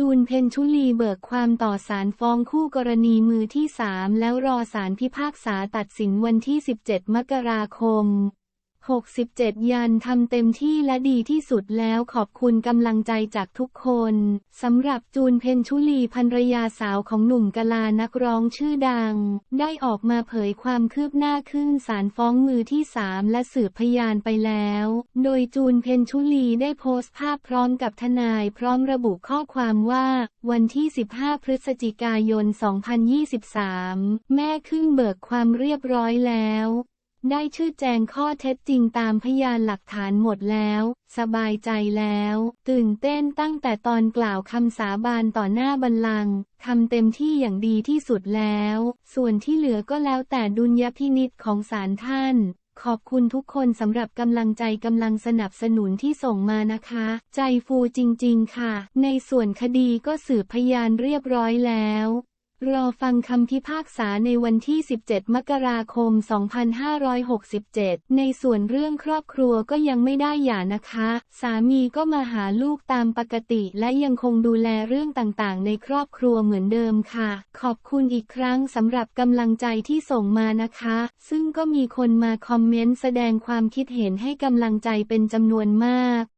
จูนเพนชุลีเบิกความต่อศาลฟ้องคู่กรณีมือที่3แล้วรอศาลพิพากษาตัดสินวันที่ 17 มกราคม 67 ยันทำเต็มที่และดีที่สุดแล้วขอบคุณกำลังใจจากทุกคนสำหรับจูนเพนชุลีภรรยาสาวของหนุ่มกลานักร้องชื่อดัง ได้ออกมาเผยความคืบหน้าขึ้นศาลฟ้องมือที่ 3 และสืบพยานไปแล้ว โดยจูนเพนชุลีได้โพสต์ภาพพร้อมกับทนายพร้อมระบุข้อความว่า วันที่ 15 พฤศจิกายน 2023 แม่ขึ้นเบิกความเรียบร้อยแล้ว ได้ชื่อแจงข้อเท็จจริงตามพยานหลักฐานหมดแล้ว สบายใจแล้ว ตื่นเต้นตั้งแต่ตอนกล่าวคำสาบานต่อหน้าบัลลังก์ทำเต็มที่อย่างดีที่สุดแล้ว ส่วนที่เหลือก็แล้วแต่ดุลยพินิษของศาลท่าน ขอบคุณทุกคนสำหรับกำลังใจกำลังสนับสนุนที่ส่งมานะคะ ใจฟูจริง ๆ ค่ะ ในส่วนคดีก็สืบพยานเรียบร้อยแล้ว รอฟังคำพิพากษาในวันที่ 17 มกราคม 2567 ในส่วนเรื่องครอบครัวก็ยังไม่ได้หย่านะคะ สามีก็มาหาลูกตามปกติและยังคงดูแลเรื่องต่างๆ ในครอบครัวเหมือนเดิมค่ะ ขอบคุณอีกครั้งสำหรับกำลังใจที่ส่งมานะคะ ซึ่งก็มีคนมาคอมเมนต์แสดงความคิดเห็นให้กำลังใจเป็นจำนวนมาก